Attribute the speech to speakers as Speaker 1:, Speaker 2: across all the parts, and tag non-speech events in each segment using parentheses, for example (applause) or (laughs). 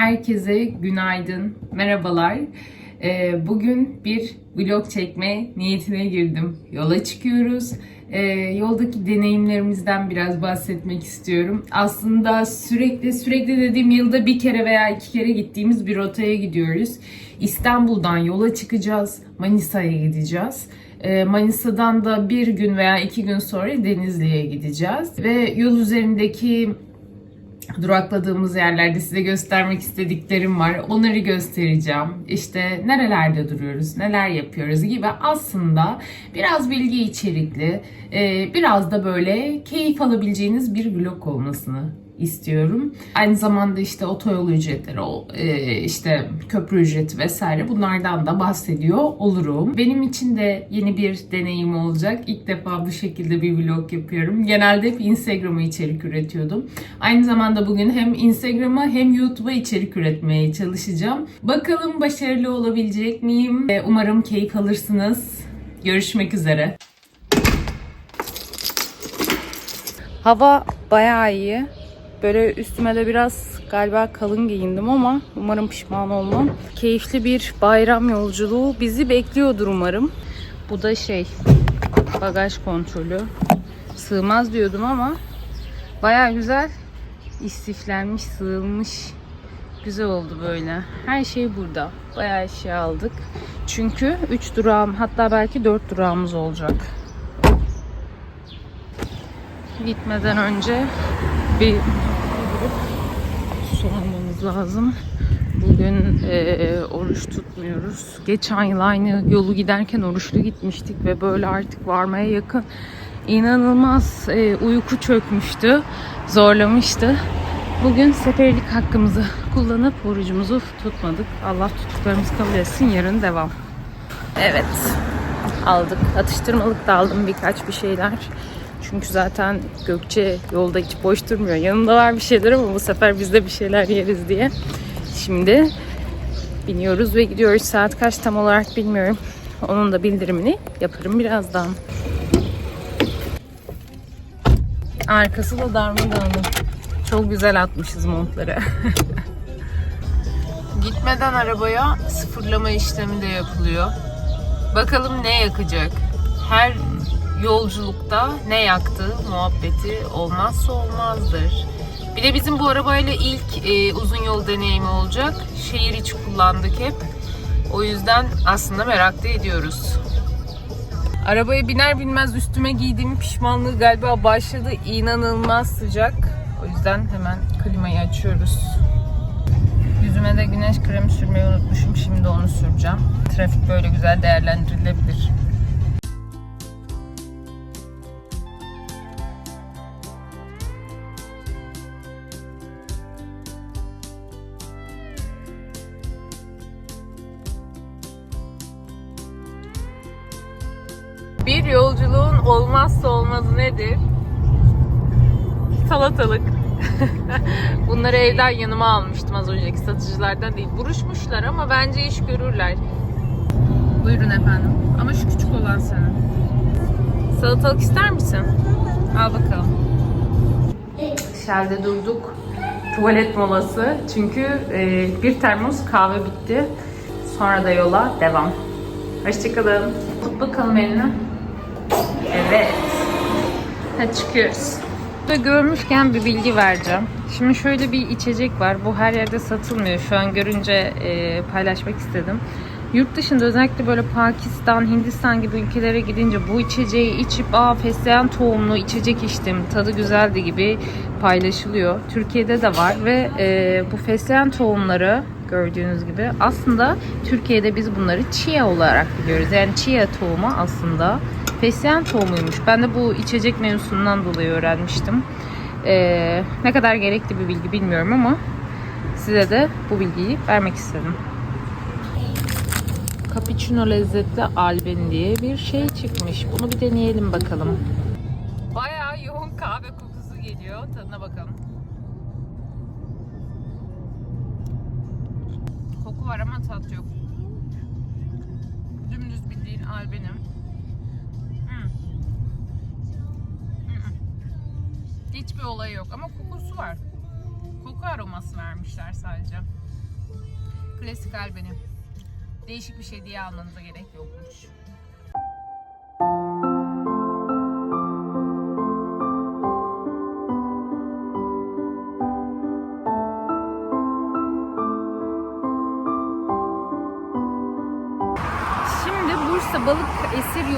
Speaker 1: Herkese günaydın, merhabalar. Ee, bugün bir vlog çekme niyetine girdim. Yola çıkıyoruz. Ee, yoldaki deneyimlerimizden biraz bahsetmek istiyorum. Aslında sürekli, sürekli dediğim yılda bir kere veya iki kere gittiğimiz bir rotaya gidiyoruz. İstanbul'dan yola çıkacağız, Manisa'ya gideceğiz. Ee, Manisa'dan da bir gün veya iki gün sonra Denizli'ye gideceğiz. Ve yol üzerindeki durakladığımız yerlerde size göstermek istediklerim var. Onları göstereceğim. İşte nerelerde duruyoruz, neler yapıyoruz gibi aslında biraz bilgi içerikli, e, biraz da böyle keyif alabileceğiniz bir vlog olmasını istiyorum. Aynı zamanda işte otoyol ücretleri, e, işte köprü ücreti vesaire bunlardan da bahsediyor olurum. Benim için de yeni bir deneyim olacak. İlk defa bu şekilde bir vlog yapıyorum. Genelde hep Instagram'a içerik üretiyordum. Aynı zamanda bugün hem Instagram'a hem YouTube'a içerik üretmeye çalışacağım. Bakalım başarılı olabilecek miyim? E, Umarım keyif alırsınız. Görüşmek üzere.
Speaker 2: Hava bayağı iyi. Böyle üstüme de biraz galiba kalın giyindim ama umarım pişman olmam. Keyifli bir bayram yolculuğu bizi bekliyordur umarım. Bu da şey bagaj kontrolü. Sığmaz diyordum ama bayağı güzel istiflenmiş, sığılmış. Güzel oldu böyle. Her şey burada. Bayağı şey aldık. Çünkü 3 durağım hatta belki 4 durağımız olacak. Gitmeden önce bir lazım. Bugün e, oruç tutmuyoruz. Geçen yıl aynı yolu giderken oruçlu gitmiştik ve böyle artık varmaya yakın inanılmaz e, uyku çökmüştü, zorlamıştı. Bugün seferlik hakkımızı kullanıp orucumuzu tutmadık. Allah tuttuklarımızı kabul etsin. Yarın devam. Evet. Aldık. Atıştırmalık da aldım birkaç bir şeyler. Çünkü zaten Gökçe yolda hiç boş durmuyor. Yanında var bir şeyler ama bu sefer biz de bir şeyler yeriz diye. Şimdi biniyoruz ve gidiyoruz. Saat kaç tam olarak bilmiyorum. Onun da bildirimini yaparım birazdan. Arkası da darmadağınık. Çok güzel atmışız montları. (laughs)
Speaker 1: Gitmeden arabaya sıfırlama işlemi de yapılıyor. Bakalım ne yakacak? Her yolculukta ne yaktığı muhabbeti olmazsa olmazdır. Bir de bizim bu arabayla ilk e, uzun yol deneyimi olacak. Şehir içi kullandık hep. O yüzden aslında merak da ediyoruz. Arabaya biner binmez üstüme giydiğim pişmanlığı galiba başladı. İnanılmaz sıcak. O yüzden hemen klimayı açıyoruz. Yüzüme de güneş kremi sürmeyi unutmuşum. Şimdi onu süreceğim. Trafik böyle güzel değerlendirilebilir. Bir yolculuğun olmazsa olmazı nedir? Salatalık. (laughs) Bunları evden yanıma almıştım az önceki satıcılardan değil. Buruşmuşlar ama bence iş görürler. Buyurun efendim. Ama şu küçük olan senin. Salatalık ister misin? Al bakalım. Shell'de durduk. Tuvalet molası. Çünkü e, bir termos kahve bitti. Sonra da yola devam. Hoşçakalın. Tut bakalım elini. Evet. Hadi çıkıyoruz. Burada görmüşken bir bilgi vereceğim. Şimdi şöyle bir içecek var. Bu her yerde satılmıyor. Şu an görünce e, paylaşmak istedim. Yurt dışında özellikle böyle Pakistan, Hindistan gibi ülkelere gidince bu içeceği içip aa fesleğen tohumlu içecek içtim, tadı güzeldi gibi paylaşılıyor. Türkiye'de de var ve e, bu fesleğen tohumları gördüğünüz gibi aslında Türkiye'de biz bunları chia olarak biliyoruz. Yani chia tohumu aslında fesleğen tohumuymuş. Ben de bu içecek mevzusundan dolayı öğrenmiştim. E, ne kadar gerekli bir bilgi bilmiyorum ama size de bu bilgiyi vermek istedim. Cappuccino lezzetli alben diye bir şey çıkmış. Bunu bir deneyelim bakalım. Bayağı yoğun kahve kokusu geliyor. Tadına bakalım. Koku var ama tat yok. Dümdüz bildiğin albenim. Hiçbir olayı yok ama kokusu var. Koku aroması vermişler sadece.
Speaker 3: Klasik al benim. Değişik bir şey diye almanıza gerek yokmuş.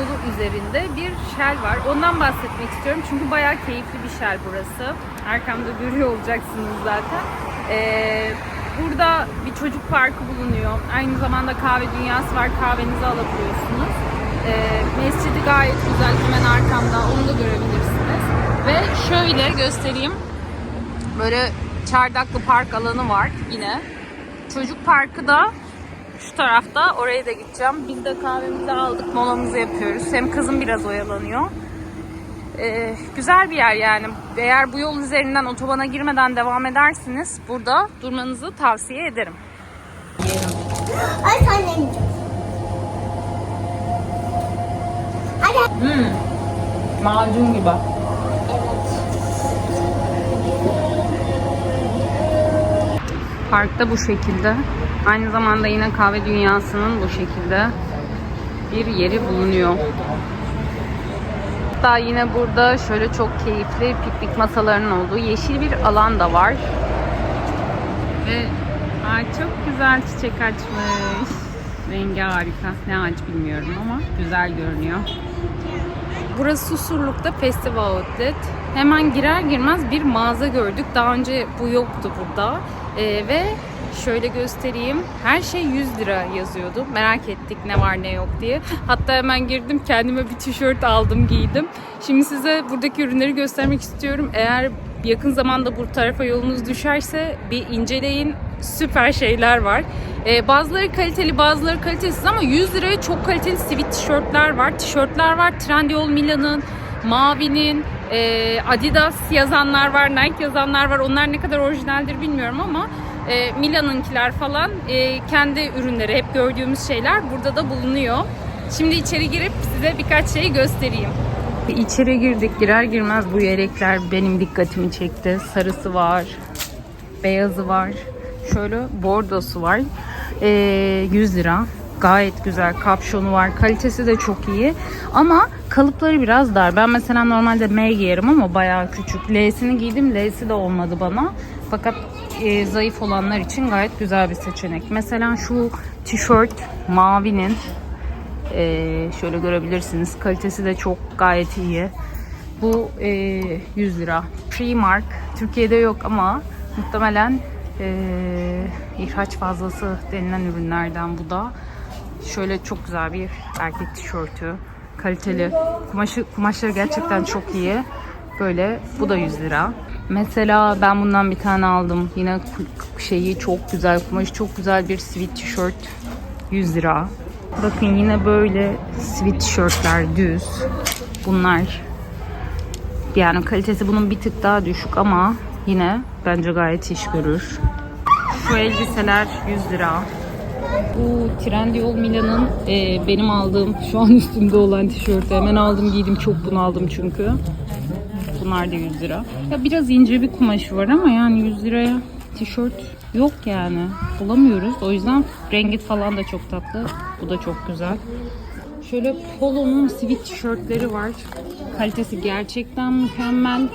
Speaker 1: Yolu üzerinde bir şel var. Ondan bahsetmek istiyorum çünkü bayağı keyifli bir şel burası. Arkamda görüyor olacaksınız zaten. Ee, burada bir çocuk parkı bulunuyor. Aynı zamanda kahve dünyası var. Kahvenizi alabiliyorsunuz. Ee, mescidi gayet güzel. Hemen arkamda. Onu da görebilirsiniz. Ve şöyle göstereyim. Böyle çardaklı park alanı var yine. Çocuk parkı da şu tarafta oraya da gideceğim. Biz de kahvemizi aldık, molamızı yapıyoruz. Hem kızım biraz oyalanıyor. Ee, güzel bir yer yani. Eğer bu yol üzerinden otobana girmeden devam edersiniz burada durmanızı tavsiye ederim.
Speaker 4: Ay annem. Hadi.
Speaker 3: Hmm. Macun gibi.
Speaker 1: Parkta bu şekilde. Aynı zamanda yine kahve dünyasının bu şekilde bir yeri bulunuyor. Hatta yine burada şöyle çok keyifli piknik masalarının olduğu yeşil bir alan da var. Ve ay çok güzel çiçek açmış. Rengi harika. Ne ağaç bilmiyorum ama güzel görünüyor. Burası Susurluk'ta Festival Outlet. Hemen girer girmez bir mağaza gördük. Daha önce bu yoktu burada. Ee, ve şöyle göstereyim. Her şey 100 lira yazıyordu. Merak ettik ne var ne yok diye. Hatta hemen girdim kendime bir tişört aldım giydim. Şimdi size buradaki ürünleri göstermek istiyorum. Eğer yakın zamanda bu tarafa yolunuz düşerse bir inceleyin. Süper şeyler var. Ee, bazıları kaliteli bazıları kalitesiz ama 100 liraya çok kaliteli sivit tişörtler var. Tişörtler var. Trendyol Milan'ın, Mavi'nin, e, Adidas yazanlar var, Nike yazanlar var. Onlar ne kadar orijinaldir bilmiyorum ama e, Milan'ınkiler falan e, kendi ürünleri hep gördüğümüz şeyler burada da bulunuyor. Şimdi içeri girip size birkaç şeyi göstereyim. İçeri girdik girer girmez bu yelekler benim dikkatimi çekti. Sarısı var, beyazı var. Şöyle bordosu var. Ee, 100 lira. Gayet güzel. Kapşonu var. Kalitesi de çok iyi. Ama kalıpları biraz dar. Ben mesela normalde M giyerim ama bayağı küçük. L'sini giydim. L'si de olmadı bana. Fakat e, zayıf olanlar için gayet güzel bir seçenek. Mesela şu tişört mavinin ee, şöyle görebilirsiniz. Kalitesi de çok gayet iyi. Bu e, 100 lira. Primark. Türkiye'de yok ama muhtemelen e, ihraç fazlası denilen ürünlerden bu da. Şöyle çok güzel bir erkek tişörtü. Kaliteli. Kumaşı, kumaşları gerçekten çok iyi. Böyle bu da 100 lira. Mesela ben bundan bir tane aldım. Yine şeyi çok güzel. Kumaşı çok güzel bir sweat tişört. 100 lira. Bakın yine böyle sweat tişörtler düz. Bunlar yani kalitesi bunun bir tık daha düşük ama yine bence gayet iş görür. Şu elbiseler 100 lira. Bu Trendyol Milan'ın e, benim aldığım şu an üstümde olan tişörtü hemen aldım giydim çok bunu aldım çünkü. Bunlar da 100 lira. Ya biraz ince bir kumaşı var ama yani 100 liraya tişört yok yani. Bulamıyoruz. O yüzden rengi falan da çok tatlı. Bu da çok güzel. Şöyle Polo'nun sweat tişörtleri var. Kalitesi gerçekten mükemmel.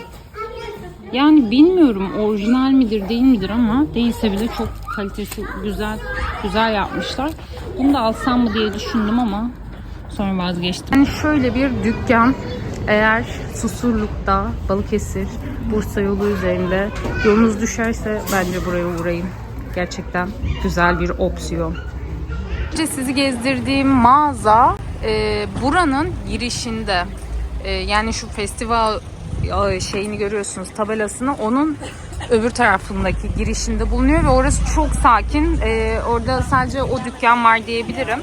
Speaker 1: Yani bilmiyorum orijinal midir değil midir ama değilse bile çok kalitesi güzel güzel yapmışlar. Bunu da alsam mı diye düşündüm ama sonra vazgeçtim. Yani şöyle bir dükkan eğer Susurluk'ta Balıkesir Bursa yolu üzerinde yolunuz düşerse bence buraya uğrayın. Gerçekten güzel bir opsiyon. Önce sizi gezdirdiğim mağaza e, buranın girişinde. E, yani şu festival e, şeyini görüyorsunuz tabelasını onun öbür tarafındaki girişinde bulunuyor ve orası çok sakin. E, orada sadece o dükkan var diyebilirim.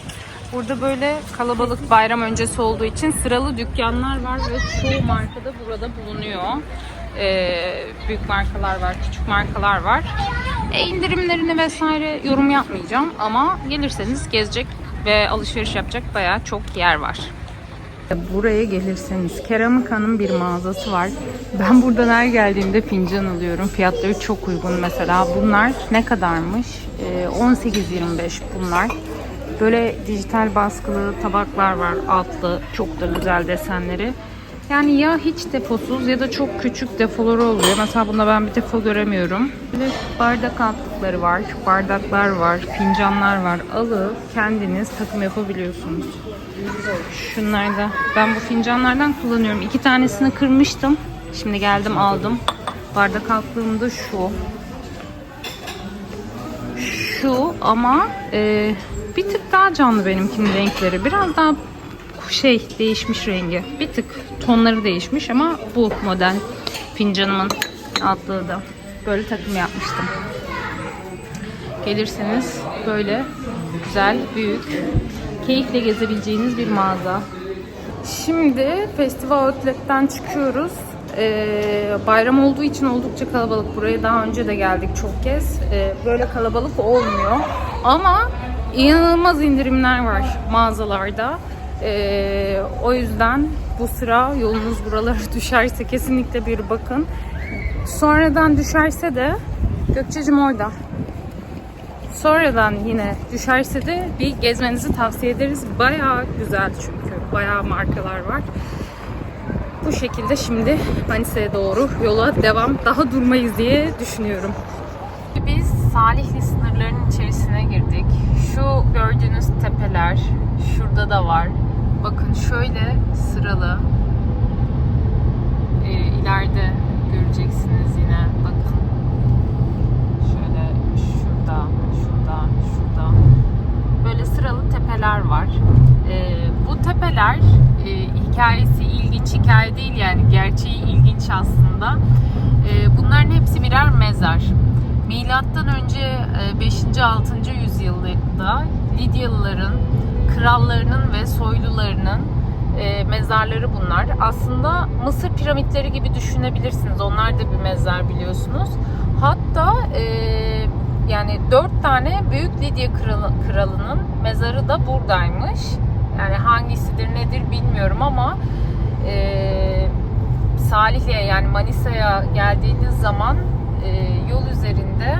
Speaker 1: Burada böyle kalabalık bayram öncesi olduğu için sıralı dükkanlar var ve çoğu marka da burada bulunuyor. E, büyük markalar var, küçük markalar var. E, indirimlerini vesaire yorum yapmayacağım ama gelirseniz gezecek ve alışveriş yapacak bayağı çok yer var. Buraya gelirseniz Keramika'nın bir mağazası var. Ben buradan her geldiğimde fincan alıyorum. Fiyatları çok uygun mesela. Bunlar ne kadarmış? Ee, 18.25 bunlar. Böyle dijital baskılı tabaklar var altlı. Çok da güzel desenleri. Yani ya hiç defosuz ya da çok küçük defoları oluyor. Mesela bunda ben bir defo göremiyorum. Böyle bardak altlıkları var, bardaklar var, fincanlar var. Alıp kendiniz takım yapabiliyorsunuz. Şunlar da. Ben bu fincanlardan kullanıyorum. İki tanesini kırmıştım. Şimdi geldim aldım. Bardak altlığım da şu. Şu ama e, bir tık daha canlı benimkinin renkleri. Biraz daha şey değişmiş rengi. Bir tık tonları değişmiş ama bu model fincanımın altlığı da. Böyle takım yapmıştım. Gelirseniz böyle güzel, büyük, keyifle gezebileceğiniz bir mağaza. Şimdi Festival Outlet'ten çıkıyoruz. Ee, bayram olduğu için oldukça kalabalık. Buraya daha önce de geldik çok kez. Ee, böyle kalabalık olmuyor. Ama inanılmaz indirimler var mağazalarda. Ee, o yüzden bu sıra yolunuz buralara (laughs) düşerse kesinlikle bir bakın. Sonradan düşerse de Gökçe'cim orada. Sonradan yine düşerse de bir gezmenizi tavsiye ederiz. Bayağı güzel çünkü. Bayağı markalar var. Bu şekilde şimdi Manisa'ya doğru yola devam. Daha durmayız diye düşünüyorum. Biz Salihli sınırlarının içerisine girdik. Şu gördüğünüz tepeler şurada da var. Bakın şöyle sıralı. Ee, ileride göreceksiniz yine. Bakın. Şöyle şurada, şurada, şurada. Böyle sıralı tepeler var. Ee, bu tepeler e, hikayesi ilginç hikaye değil yani gerçeği ilginç aslında. Ee, bunların hepsi birer mezar. Milattan önce e, 5. 6. yüzyılda Lidyalıların krallarının ve soylularının e, mezarları bunlar. Aslında Mısır piramitleri gibi düşünebilirsiniz. Onlar da bir mezar biliyorsunuz. Hatta e, yani dört tane Büyük Lidya kralı, kralının mezarı da buradaymış. Yani hangisidir nedir bilmiyorum ama e, Salihli'ye yani Manisa'ya geldiğiniz zaman e, yol üzerinde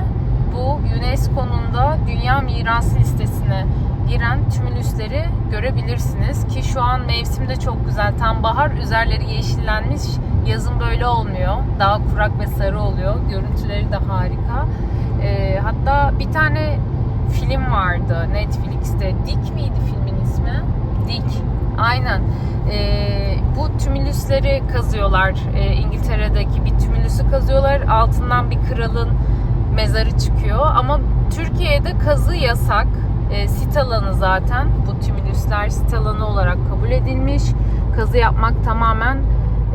Speaker 1: bu UNESCO'nun da Dünya Mirası listesine giren tümülüsleri görebilirsiniz. Ki şu an mevsimde çok güzel. Tam bahar üzerleri yeşillenmiş. Yazın böyle olmuyor. Daha kurak ve sarı oluyor. Görüntüleri de harika. Ee, hatta bir tane film vardı Netflix'te. Dik miydi filmin ismi? Dik aynen Ee, bu tümülüsleri kazıyorlar Ee, İngiltere'deki bir tümülüsü kazıyorlar altından bir kralın mezarı çıkıyor ama Türkiye'de kazı yasak e, sit alanı zaten. Bu tümülüsler sit alanı olarak kabul edilmiş. Kazı yapmak tamamen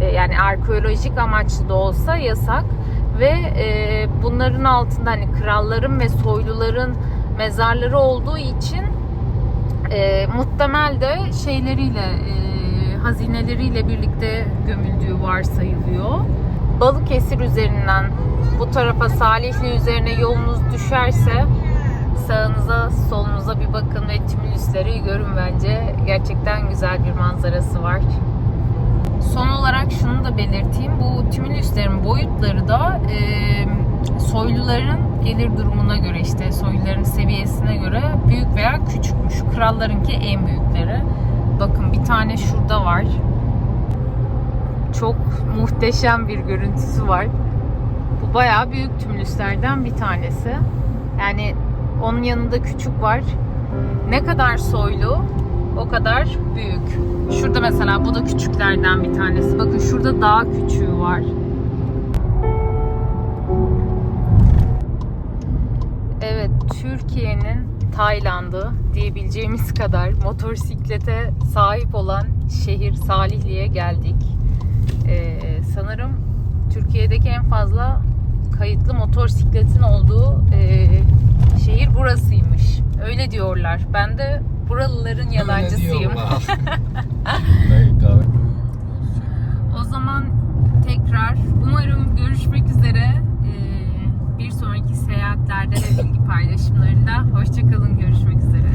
Speaker 1: e, yani arkeolojik amaçlı da olsa yasak. Ve e, bunların altında hani kralların ve soyluların mezarları olduğu için e, muhtemel de şeyleriyle e, hazineleriyle birlikte gömüldüğü varsayılıyor. Balıkesir üzerinden bu tarafa Salihli üzerine yolunuz düşerse sağınıza solunuza bir bakın ve tümülüsleri görün bence. Gerçekten güzel bir manzarası var. Son olarak şunu da belirteyim. Bu tümülüslerin boyutları da e, soyluların gelir durumuna göre işte soyluların seviyesine göre büyük veya küçükmüş. Krallarınki en büyükleri. Bakın bir tane şurada var. Çok muhteşem bir görüntüsü var. Bu bayağı büyük tümülüslerden bir tanesi. Yani onun yanında küçük var. Ne kadar soylu o kadar büyük. Şurada mesela bu da küçüklerden bir tanesi. Bakın şurada daha küçüğü var. Türkiye'nin Tayland'ı diyebileceğimiz kadar motosiklete sahip olan şehir Salihli'ye geldik. Ee, sanırım Türkiye'deki en fazla kayıtlı motosikletin olduğu e, şehir burasıymış. Öyle diyorlar. Ben de buralıların yalancısıyım. (laughs)
Speaker 5: o
Speaker 1: zaman tekrar umarım görüşmek üzere bir sonraki seyahatlerde ve bilgi paylaşımlarında. Hoşçakalın, görüşmek üzere.